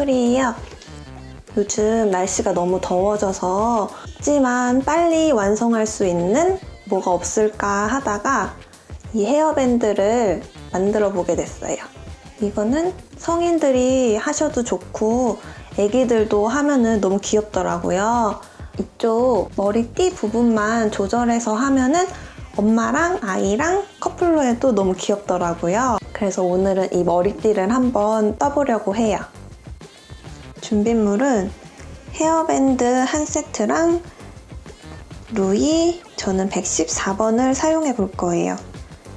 슬프리예요. 요즘 날씨가 너무 더워져서 짧지만 빨리 완성할 수 있는 뭐가 없을까 하다가 이 헤어밴드를 만들어 보게 됐어요. 이거는 성인들이 하셔도 좋고 애기들도 하면은 너무 귀엽더라고요. 이쪽 머리띠 부분만 조절해서 하면은 엄마랑 아이랑 커플로 해도 너무 귀엽더라고요. 그래서 오늘은 이 머리띠를 한번 떠보려고 해요. 준비물은 헤어밴드 한 세트랑 루이 저는 114번을 사용해 볼 거예요.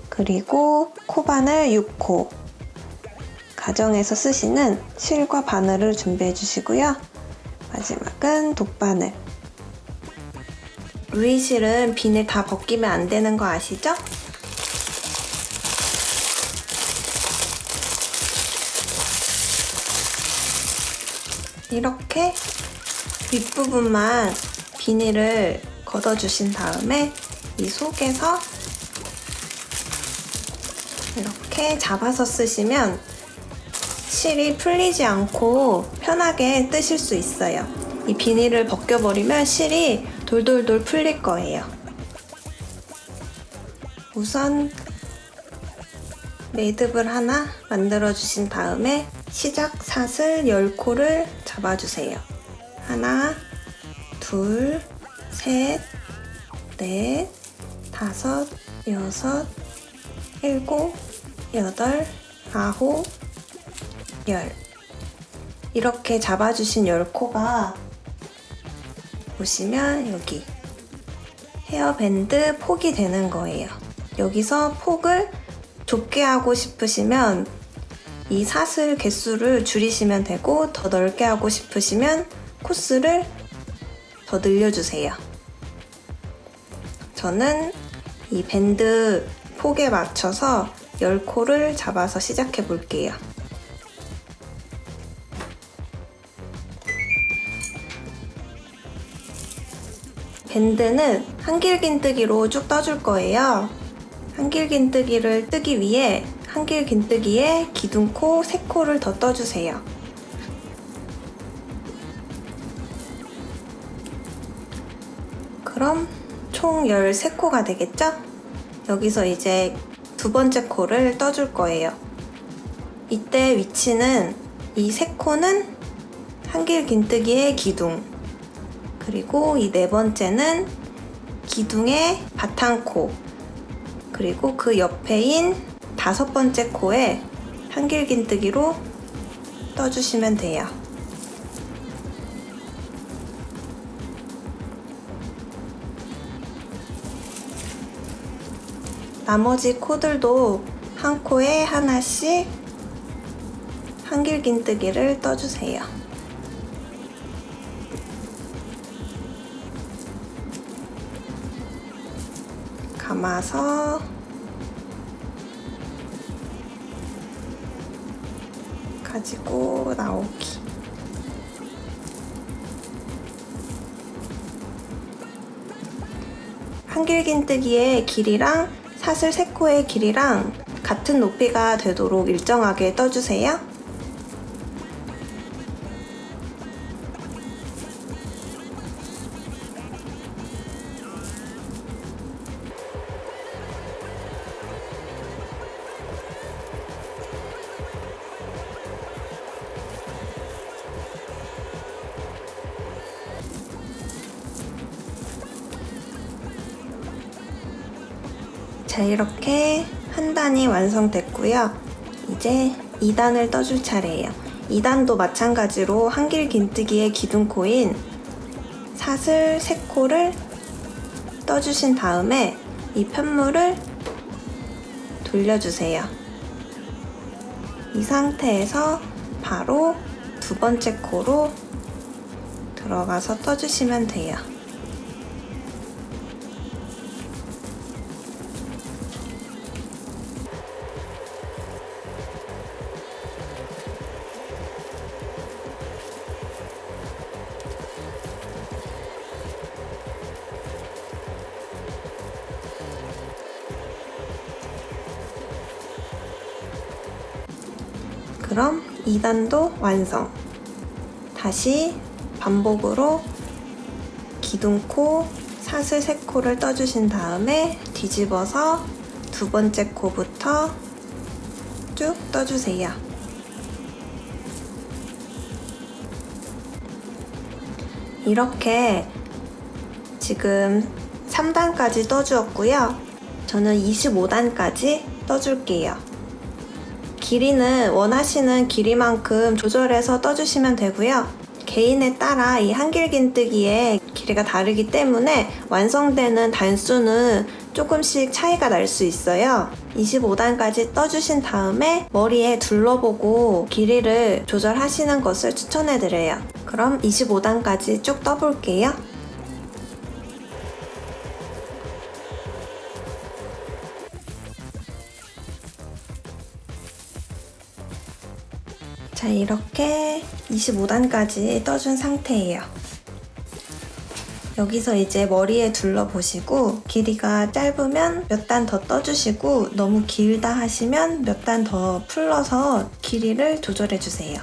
그리고 코바늘 6호 가정에서 쓰시는 실과 바늘을 준비해 주시고요. 마지막은 돗바늘 루이 실은 비늘 다 벗기면 안 되는 거 아시죠? 이렇게 윗부분만 비닐을 걷어주신 다음에 이 속에서 이렇게 잡아서 쓰시면 실이 풀리지 않고 편하게 뜨실 수 있어요. 이 비닐을 벗겨버리면 실이 돌돌돌 풀릴 거예요. 우선 매듭을 하나 만들어 주신 다음에 시작 사슬 10코를 잡아주세요. 하나, 둘, 셋, 넷, 다섯, 여섯, 일곱, 여덟, 아홉, 열. 이렇게 잡아주신 10코가 보시면 여기 헤어밴드 폭이 되는 거예요. 여기서 폭을 좁게 하고 싶으시면 이 사슬 개수를 줄이시면 되고 더 넓게 하고 싶으시면 코스를 더 늘려주세요. 저는 이 밴드 폭에 맞춰서 10코를 잡아서 시작해 볼게요. 밴드는 한길긴뜨기로 쭉 떠줄 거예요. 한길긴뜨기를 뜨기 위해 한길 긴뜨기에 기둥코 3코를 더 떠주세요. 그럼 총 13코가 되겠죠? 여기서 이제 두 번째 코를 떠줄 거예요. 이때 위치는 이 세 코는 한길 긴뜨기의 기둥, 그리고 이 네 번째는 기둥의 바탕코, 그리고 그 옆에인 다섯 번째 코에 한길긴뜨기로 떠주시면 돼요. 나머지 코들도 한 코에 하나씩 한길긴뜨기를 떠주세요. 감아서 가지고 나오기. 한길긴뜨기의 길이랑 사슬 세코의 길이랑 같은 높이가 되도록 일정하게 떠주세요. 자, 이렇게 한 단이 완성됐고요. 이제 2단을 떠줄 차례예요. 2단도 마찬가지로 한길 긴뜨기의 기둥코인 사슬 3코를 떠주신 다음에 이 편물을 돌려주세요. 이 상태에서 바로 두 번째 코로 들어가서 떠주시면 돼요. 그럼 2단도 완성. 다시 반복으로 기둥코, 사슬 3코를 떠주신 다음에 뒤집어서 두 번째 코부터 쭉 떠주세요. 이렇게 지금 3단까지 떠주었고요. 저는 25단까지 떠줄게요. 길이는 원하시는 길이만큼 조절해서 떠주시면 되고요. 개인에 따라 이 한길긴뜨기의 길이가 다르기 때문에 완성되는 단수는 조금씩 차이가 날 수 있어요. 25단까지 떠주신 다음에 머리에 둘러보고 길이를 조절하시는 것을 추천해드려요. 그럼 25단까지 쭉 떠볼게요. 자, 이렇게 25단까지 떠준 상태예요. 여기서 이제 머리에 둘러보시고 길이가 짧으면 몇 단 더 떠주시고 너무 길다 하시면 몇 단 더 풀러서 길이를 조절해 주세요.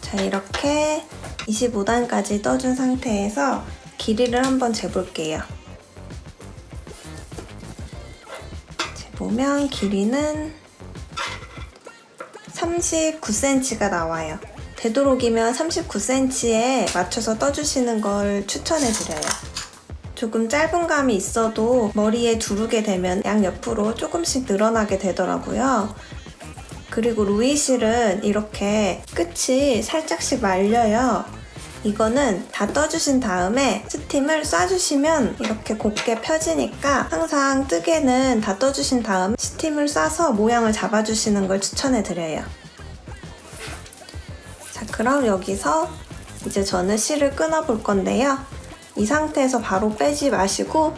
자, 이렇게 25단까지 떠준 상태에서 길이를 한번 재볼게요. 재보면 길이는 39cm가 나와요. 되도록이면 39cm에 맞춰서 떠주시는 걸 추천해드려요. 조금 짧은 감이 있어도 머리에 두르게 되면 양옆으로 조금씩 늘어나게 되더라고요. 그리고 루이실은 이렇게 끝이 살짝씩 말려요. 이거는 다 떠주신 다음에 스팀을 쏴주시면 이렇게 곱게 펴지니까 항상 뜨개는 다 떠주신 다음 스팀을 쏴서 모양을 잡아주시는 걸 추천해 드려요. 자, 그럼 여기서 이제 저는 실을 끊어 볼 건데요. 이 상태에서 바로 빼지 마시고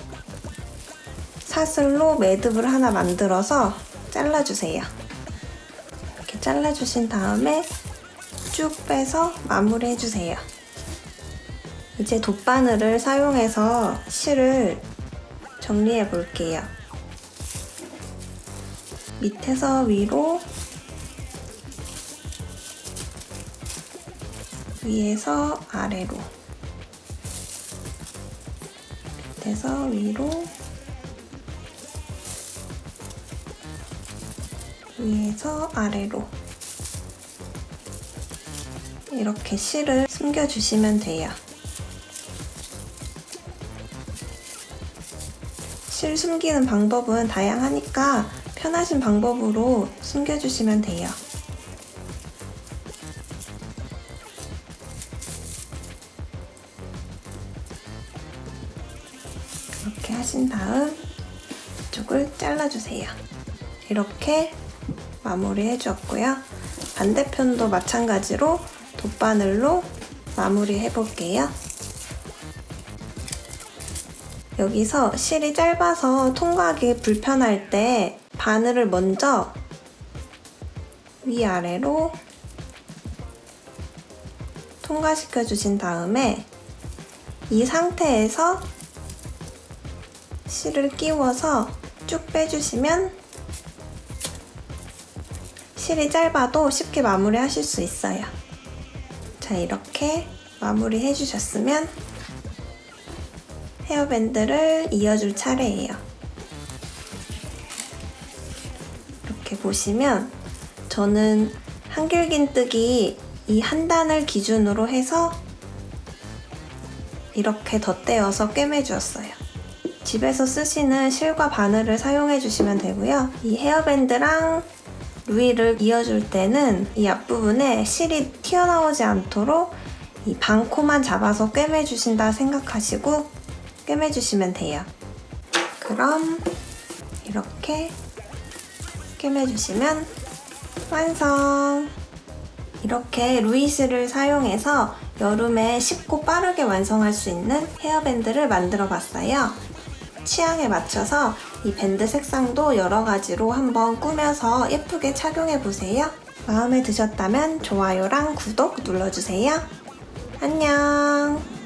사슬로 매듭을 하나 만들어서 잘라주세요. 이렇게 잘라주신 다음에 쭉 빼서 마무리해주세요. 이제 돗바늘을 사용해서 실을 정리해 볼게요. 밑에서 위로 위에서 아래로 밑에서 위로 위에서 아래로 이렇게 실을 숨겨주시면 돼요. 실 숨기는 방법은 다양하니까 편하신 방법으로 숨겨주시면 돼요. 이렇게 하신 다음 이쪽을 잘라주세요. 이렇게 마무리 해 주었고요. 반대편도 마찬가지로 돗바늘로 마무리 해 볼게요. 여기서 실이 짧아서 통과하기 불편할 때 바늘을 먼저 위아래로 통과시켜 주신 다음에 이 상태에서 실을 끼워서 쭉 빼주시면 실이 짧아도 쉽게 마무리 하실 수 있어요. 자, 이렇게 마무리 해주셨으면 헤어밴드를 이어줄 차례예요. 이렇게 보시면 저는 한길긴뜨기 이 한 단을 기준으로 해서 이렇게 덧대어서 꿰매주었어요. 집에서 쓰시는 실과 바늘을 사용해 주시면 되고요. 이 헤어밴드랑 루이를 이어줄 때는 이 앞부분에 실이 튀어나오지 않도록 이 반코만 잡아서 꿰매 주신다 생각하시고 꿰매 주시면 돼요. 그럼 이렇게 꿰매 주시면 완성! 이렇게 루이스를 사용해서 여름에 쉽고 빠르게 완성할 수 있는 헤어밴드를 만들어 봤어요. 취향에 맞춰서 이 밴드 색상도 여러 가지로 한번 꾸며서 예쁘게 착용해 보세요. 마음에 드셨다면 좋아요랑 구독 눌러주세요. 안녕!